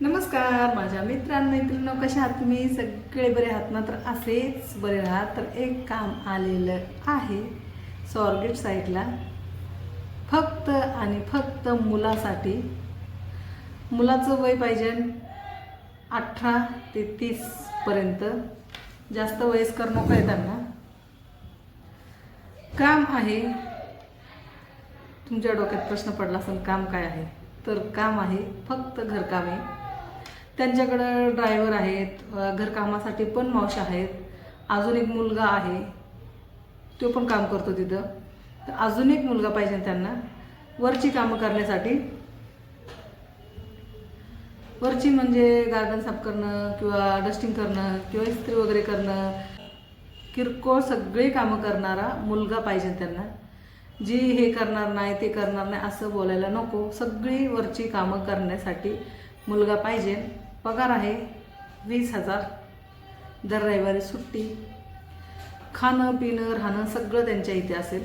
नमस्कार माझ्या मित्रांनो कशा आहात तुम्ही? सगळे बरे आहात ना? तर असेच बरे राहात तर एक काम आलेलं आहे. सॉर्गेट साईडला फक्त आणि फक्त मुलासाठी. मुलाचं वय पाहिजे अठरा ते तीसपर्यंत जास्त वयस्कर नको आहे त्यांना. काम आहे. तुमच्या डोक्यात प्रश्न पडला असेल काम काय आहे? तर काम आहे फक्त घरकामे. त्यांच्याकडं ड्रायव्हर आहेत घरकामासाठी पण मावशा आहेत. अजून एक मुलगा आहे. तो पण काम करतो तिथं. तर अजून एक मुलगा पाहिजे त्यांना. वरची कामं करण्यासाठी. वरची म्हणजे गार्डन साफ करणं किंवा डस्टिंग करणं किंवा इस्त्री वगैरे करणं. किरकोळ सगळे कामं करणारा मुलगा पाहिजे त्यांना. जी हे करणार नाही ते करणार नाही असं बोलायला नको. सगळी वरची कामं करण्यासाठी मुलगा पाहिजे. पगार आहे वीस हजार. दर रविवारी सुट्टी. खाणं पिणं राहणं सगळं त्यांच्या इथे असेल.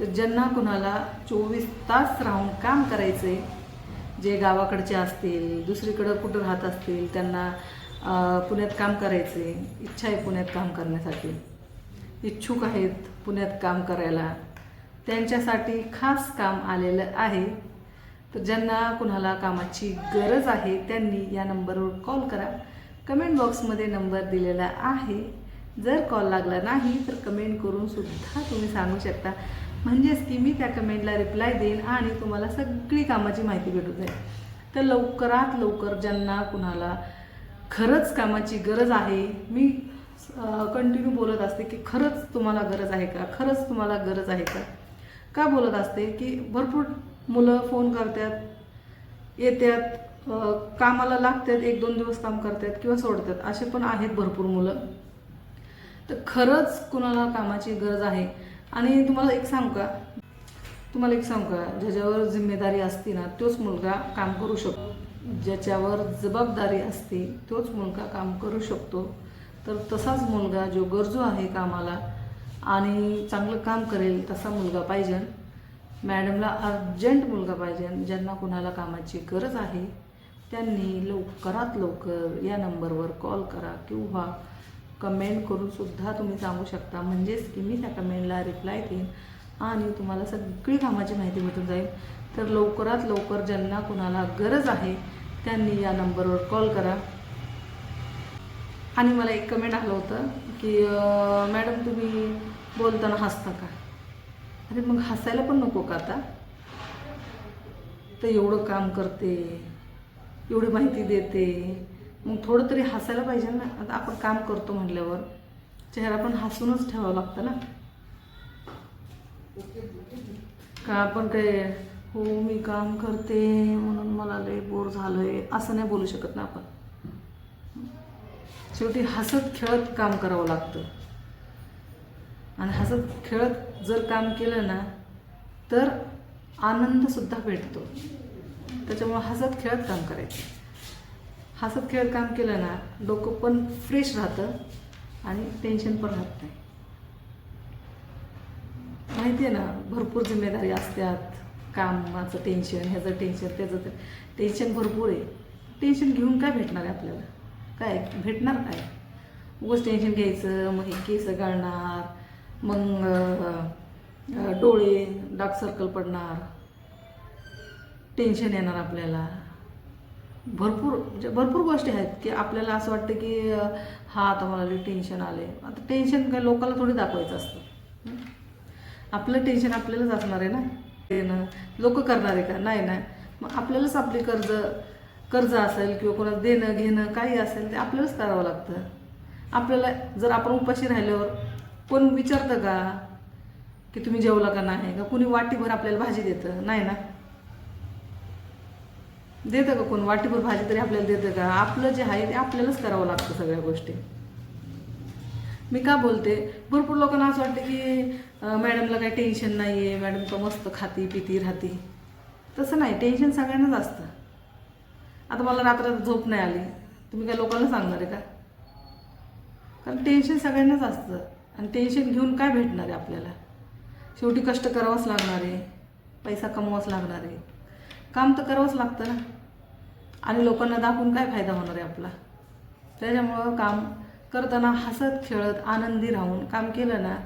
तर ज्यांना कुणाला चोवीस तास राहून काम करायचं आहे जे गावाकडचे असतील दुसरीकडं कुठं राहत असतील त्यांना पुण्यात काम करायचे इच्छा आहे पुण्यात काम करण्यासाठी. इच्छुक आहेत पुण्यात काम करायला. त्यांच्यासाठी खास काम आलेलं आहे. तर ज्यांना कुणाला कामाची गरज आहे त्यांनी या नंबरवर कॉल करा. कमेंट बॉक्समध्ये नंबर दिलेला आहे. जर कॉल लागला नाही तर कमेंट करून सुद्धा तुम्ही सांगू शकता. म्हणजेच की मी त्या कमेंटला रिप्लाय देईन आणि तुम्हाला सगळी कामाची माहिती भेटून जाईल तर लवकरात लवकर ज्यांना कुणाला खरंच कामाची गरज आहे मी कंटिन्यू बोलत असते की खरंच तुम्हाला गरज आहे का? खरंच तुम्हाला गरज आहे का? का बोलत असते की भरपूर मुलं फोन करतात येतात कामाला लागतात एक दोन दिवस काम करतात किंवा सोडतात. असे पण आहेत भरपूर मुलं. तर खरंच कुणाला कामाची गरज आहे? आणि तुम्हाला एक सांगू का? तुम्हाला एक सांगू का? ज्याच्यावर जिम्मेदारी असते ना तोच मुलगा काम करू शकतो. ज्याच्यावर जबाबदारी असते तोच मुलगा काम करू शकतो. तर तसाच मुलगा जो गरजू आहे कामाला आणि चांगलं काम करेल तसा मुलगा पाहिजे. मॅडमला अर्जंट मुलगा पाहिजे ज्यांना कुणाला कामाची गरज आहे त्यांनी लवकरात लवकर या नंबरवर कॉल करा किंवा कमेंट करून सुद्धा तुम्ही सांगू शकता. म्हणजेच की मी त्या कमेंटला रिप्लाय देईन आणि तुम्हाला सगळी कामाची माहिती भेटून जाईल. तर लवकरात लवकर ज्यांना कुणाला गरज आहे त्यांनी या नंबरवर कॉल करा. आणि मला एक कमेंट आलं होतं की मॅडम तुम्ही बोलताना हसता का? अरे मग हसायला पण नको का आता? तर एवढं काम करते एवढी माहिती देते. मग थोडं तरी हसायला पाहिजे ना. आता आपण काम करतो म्हटल्यावर चेहरा पण हसूनच ठेवावं लागतं ना. का आपण काय हो मी काम करते म्हणून मला लय बोर झालंय. असं नाही बोलू शकत ना आपण. शेवटी हसत खेळत काम करावं लागतं. आणि हसत खेळत जर काम केलं ना तर आनंदसुद्धा भेटतो. त्याच्यामुळं हसत खेळत काम करायचं. हसत खेळत काम केलं ना डोकं पण फ्रेश राहतं आणि टेन्शन पण राहत नाही. माहिती आहे ना भरपूर जिम्मेदारी असतात. कामाचं टेन्शन ह्याचं टेन्शन त्याचं ते. टेन्शन भरपूर आहे. टेन्शन घेऊन काय भेटणार आहे आपल्याला? काय भेटणार काय? उगाच टेन्शन घ्यायचं मग हे केस गाळणार मग डोळे डार्क सर्कल पडणार टेन्शन येणार आपल्याला. भरपूर म्हणजे भरपूर गोष्टी आहेत की आपल्याला असं वाटतं की हा आता मला टेन्शन आले आता टेन्शन काय लोकांना थोडी दाखवायचं असतं. आपलं टेन्शन आपल्यालाच असणार आहे ना? ते ना लोक करणार आहे का? नाही ना मग आपल्यालाच आपली कर्ज कर्ज असेल किंवा कोणाला देणं घेणं काही असेल ते आपल्यालाच करावं लागतं. आपल्याला जर आपण उपाशी राहिल्यावर कोण विचारतं का? की तुम्ही जेवला का नाही? का कुणी वाटीभर आपल्याला भाजी देतं? नाही ना? देतं का कोण? वाटीभर भाजी तरी आपल्याला देतं का? आपलं जे आहे ते आपल्यालाच करावं लागतं सगळ्या गोष्टी. मी का बोलते? भरपूर लोकांना असं वाटतं की मॅडमला काही टेन्शन नाही आहे मॅडम तर मस्त खाती पिती राहती. तसं नाही. टेन्शन सगळ्यांनाच असतं. आता मला रात्र झोप नाही आली. तुम्ही काय लोकांना सांगणार आहे का? कारण टेन्शन सगळ्यांनाच असतं. आणि टेन्शन घेऊन काय भेटणार आहे आपल्याला? शेवटी कष्ट करावंच लागणार आहे. पैसा कमवाच लागणार आहे. काम तर करावंच लागतं ना. आणि लोकांना दाखवून काय फायदा होणार आहे आपला? त्याच्यामुळं काम करताना हसत खेळत आनंदी राहून काम केलं ना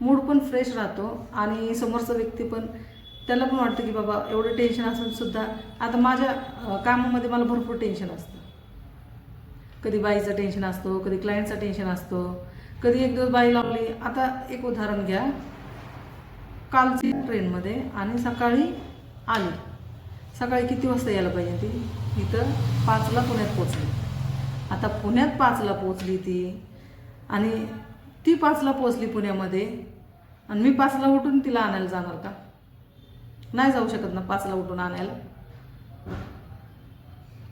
मूड पण फ्रेश राहतो. आणि समोरचा व्यक्ती पण त्याला पण वाटतं की बाबा एवढं टेन्शन असून सुद्धा आता माझ्या कामामध्ये मला भरपूर टेन्शन असतं. कधी बाईचं टेन्शन असतो कधी क्लायंटचं टेन्शन असतो. कधी एक दिवस बाई लावली. आता एक उदाहरण घ्या. कालची ट्रेनमध्ये आणि सकाळी आली. सकाळी किती वाजता यायला पाहिजे ती? इथं पाचला पुण्यात पोचली आता पुण्यात पाचला पोचली ती. आणि ती पाचला पोचली पुण्यामध्ये. आणि मी पाचला उठून तिला आणायला जाणार का? नाही जाऊ शकत ना पाचला उठून आणायला.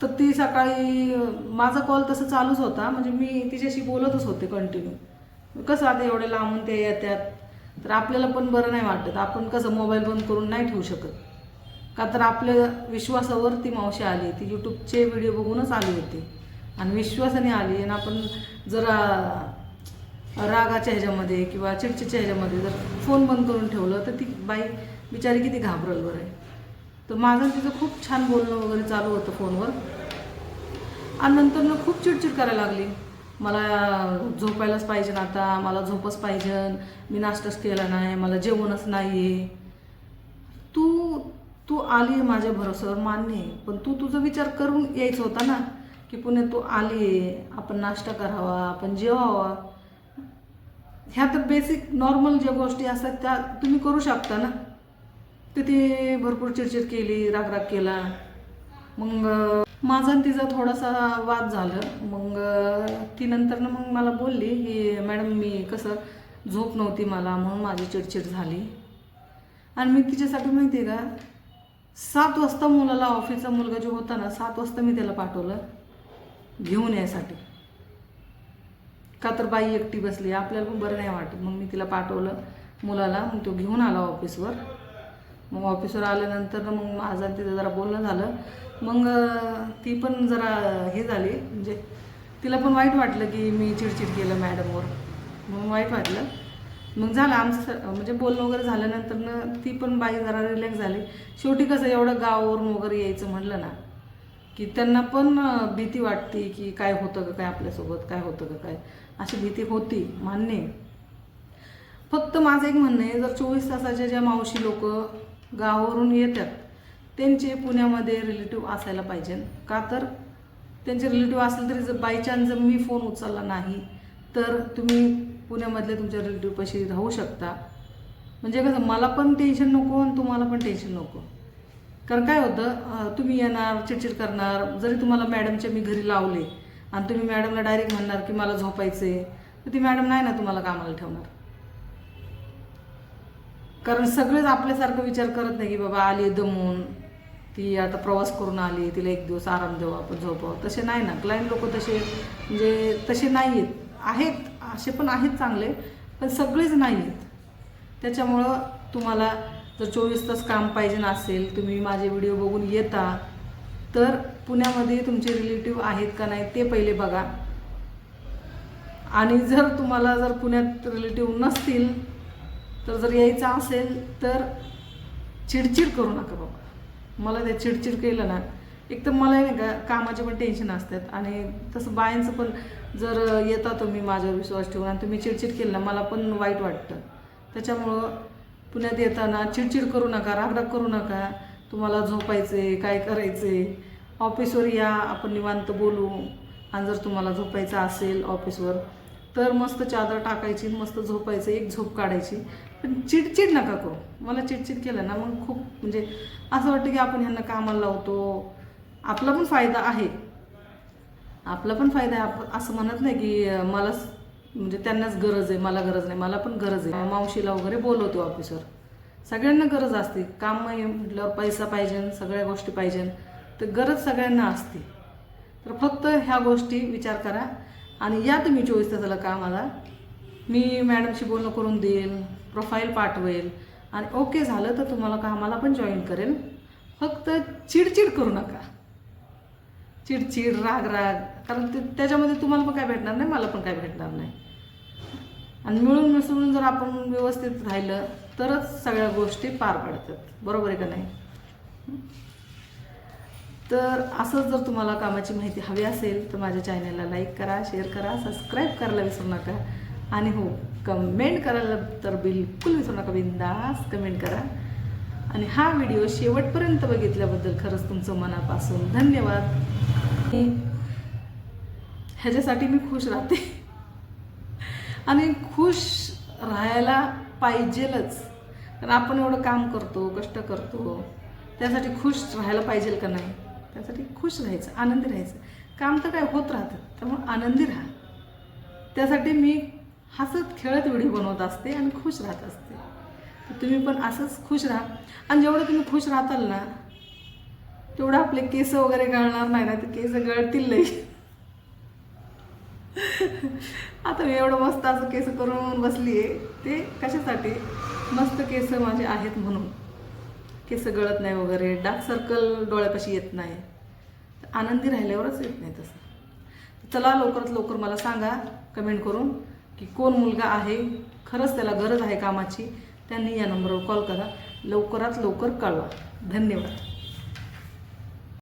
तर ती सकाळी माझा कॉल तसं चालूच होता. म्हणजे मी तिच्याशी बोलतच होते कंटिन्यू कसं आता एवढे लांबून ते येतात? तर आपल्याला पण बरं नाही वाटत. आपण कसं मोबाईल बंद करून नाही ठेवू शकत. का तर आपल्या विश्वासावर ती मावशी आली. ती यूट्यूबचे व्हिडिओ बघूनच आली होती. आणि विश्वासाने आली. आणि आपण जरा रागाच्या ह्याच्यामध्ये किंवा चिडचिडच्या ह्याच्यामध्ये जर फोन बंद करून ठेवलं तर ती बाई बिचारी किती घाबरल बरं. आहे तर माझं तिचं खूप छान बोलणं वगैरे चालू होतं फोनवर आणि नंतर ना खूप चिडचिड करायला लागली. मला झोपायलाच पाहिजे आता मला झोपच पाहिजे मी नाश्ताच केला नाही मला जेवणच नाही आहे तू तू आली आहे माझ्या भरोश्यावर मान्य आहे. पण तू तुझा विचार करून यायचा होता ना की पुणे तू आली आहे आपण नाश्ता करावा आपण जेवावा. ह्या तर बेसिक नॉर्मल ज्या गोष्टी असतात त्या तुम्ही करू शकता ना. तिथे ती भरपूर चिडचिड केली रागराग केला. मग माझा आणि तिचा थोडासा वाद झालं. मग ती नंतर ना मग मला बोलली की मॅडम मी कसं झोप नव्हती मला म्हणून माझी चिडचिड झाली. आणि मी तिच्यासाठी माहिती आहे का सात वाजता मुलाला ऑफिसचा मुलगा जो होता ना सात वाजता मी त्याला पाठवलं घेऊन यायसाठी का तर बाई एकटी बसली आपल्याला पण बरं नाही वाटत. मग मी तिला पाठवलं मुलाला मग तो घेऊन आला ऑफिसवर मग ऑफिसवर आल्यानंतर मग माझं तिथं जरा बोलणं झालं. मग ती पण जरा हे झाली. म्हणजे तिला पण वाईट वाटलं की मी चिडचिड केलं मॅडमवर. मग वाईट वाटलं. मग झालं आमचं म्हणजे बोलणं वगैरे झाल्यानंतर ना ती पण बाई जरा रिलॅक्स झाली. शेवटी कसं एवढं गावावरून वगैरे यायचं म्हणलं ना की त्यांना पण भीती वाटते की काय होतं का काय आपल्यासोबत काय होतं का काय. अशी भीती होती मान्य फक्त माझं एक म्हणणं आहे जर चोवीस तासाच्या ज्या मावशी लोक गावावरून येतात त्यांचे पुण्यामध्ये रिलेटिव्ह असायला पाहिजे. का तर? त्यांचे रिलेटिव्ह असले तरी जर बाय चान्स जर मी फोन उचलला नाही तर तुम्ही पुण्यामधले तुमच्या रिलेटिव्हपाशी राहू शकता. म्हणजे कसं मला पण टेन्शन नको आणि तुम्हाला पण टेन्शन नको. कारण काय होतं तुम्ही येणार चिडचिड करणार. जरी तुम्हाला मॅडमच्या मी घरी लावले आणि तुम्ही मॅडमला डायरेक्ट म्हणणार की मला झोपायचे तर ती मॅडम नाही ना तुम्हाला कामाला ठेवणार. कारण सगळेच आपल्यासारखं विचार करत नाही की बाबा आली दमून. ती आता प्रवास करून आली तिला एक दिवस आराम देऊ आपण झोपावं. तसे नाही ना. क्लायंट लोक तसे म्हणजे तसे नाही आहेत आहेत असे पण आहेत चांगले पण सगळेच नाही आहेत त्याच्यामुळं तुम्हाला जर चोवीस तास काम पाहिजे असेल तुम्ही माझे व्हिडिओ बघून येता तर पुण्यामध्ये तुमचे रिलेटिव्ह आहेत का नाही ते पहिले बघा. आणि जर तुम्हाला जर पुण्यात रिलेटिव्ह नसतील तर जर यायचं असेल तर चिडचिड करू नका बाबा. मला ते चिडचिड केलं ना एक तर मला नाही का कामाचे पण टेन्शन असतात. आणि तसं बायांचं पण जर येता तुम्ही माझ्यावर विश्वास ठेवून आणि तुम्ही चिडचिड केलं ना मला पण वाईट वाटतं. त्याच्यामुळं पुण्यात येताना चिडचिड करू नका रागराग करू नका. तुम्हाला झोपायचे काय करायचे ऑफिसवर या आपण निवांत बोलू. आणि जर तुम्हाला झोपायचं असेल ऑफिसवर तर मस्त चादर टाकायची मस्त झोपायचं एक झोप काढायची. पण चिडचिड नका करू. मला चिडचिड केलं ना मग खूप म्हणजे असं वाटतं की आपण ह्यांना कामाला लावतो. आपला पण फायदा आहे. आपला पण फायदा आहे. आप असं म्हणत नाही की मलाच म्हणजे त्यांनाच गरज आहे मला गरज नाही मला पण गरज आहे. मावशीला वगैरे बोलवतो ऑफिसवर. सगळ्यांना गरज असते. काम आहे म्हटल्यावर पैसा पाहिजे सगळ्या गोष्टी पाहिजे तर गरज सगळ्यांना असते. तर फक्त ह्या गोष्टी विचार करा. आणि या तुम्ही चोवीस तासाला कामाला मी मॅडमशी बोलणं करून देईल प्रोफाईल पाठवेल. आणि ओके झालं तर तुम्हाला कामाला पण जॉईन करेल फक्त चिडचिड करू नका. चिडचिड राग राग. कारण ते त्याच्यामध्ये तुम्हाला पण काय भेटणार नाही मला पण काय भेटणार नाही. आणि मिळून मिसळून जर आपण व्यवस्थित राहिलं तरच सगळ्या गोष्टी पार पाडतात. बरोबर आहे का नाही? तर असंच जर तुम्हाला कामाची माहिती हवी असेल तर माझ्या चॅनलला लाईक करा शेअर करा सबस्क्राईब करायला विसरू नका. आणि हो कमेंट करायला तर बिलकुल विसरू नका बिंदास कमेंट करा. आणि हा व्हिडिओ शेवटपर्यंत बघितल्याबद्दल खरंच तुमचं मनापासून धन्यवाद. ह्याच्यासाठी मी खुश राहते. आणि खुश राहायला पाहिजेलच. कारण आपण एवढं काम करतो कष्ट करतो. त्यासाठी खुश राहायला पाहिजे का नाही? त्यासाठी खुश राहायचं आनंदी राहायचं. काम तर काय होत राहतं त्यामुळे आनंदी राहा. त्यासाठी मी हसत खेळत व्हिडिओ बनवत असते आणि खुश राहत असते. तर तुम्ही पण असंच खुश राहा. आणि जेवढं तुम्ही खुश राहताल ना तेवढं आपले केस वगैरे गळणार नाही ना ते केस गळतील लई. आता मी एवढं मस्त असं केस करून बसली आहे ते कशासाठी? मस्त केस माझे आहेत म्हणून. केस गळत नाही वगैरे डार्क सर्कल डोळ्यापाशी येत नाही. आनंदी राहिल्यावरच येत नाही तसं. चला लवकरात लवकर मला सांगा कमेंट करून. की कोण मुलगा आहे खरंच त्याला गरज आहे कामाची त्यांनी या नंबरवर कॉल करा. लवकरात लवकर कळवा. धन्यवाद.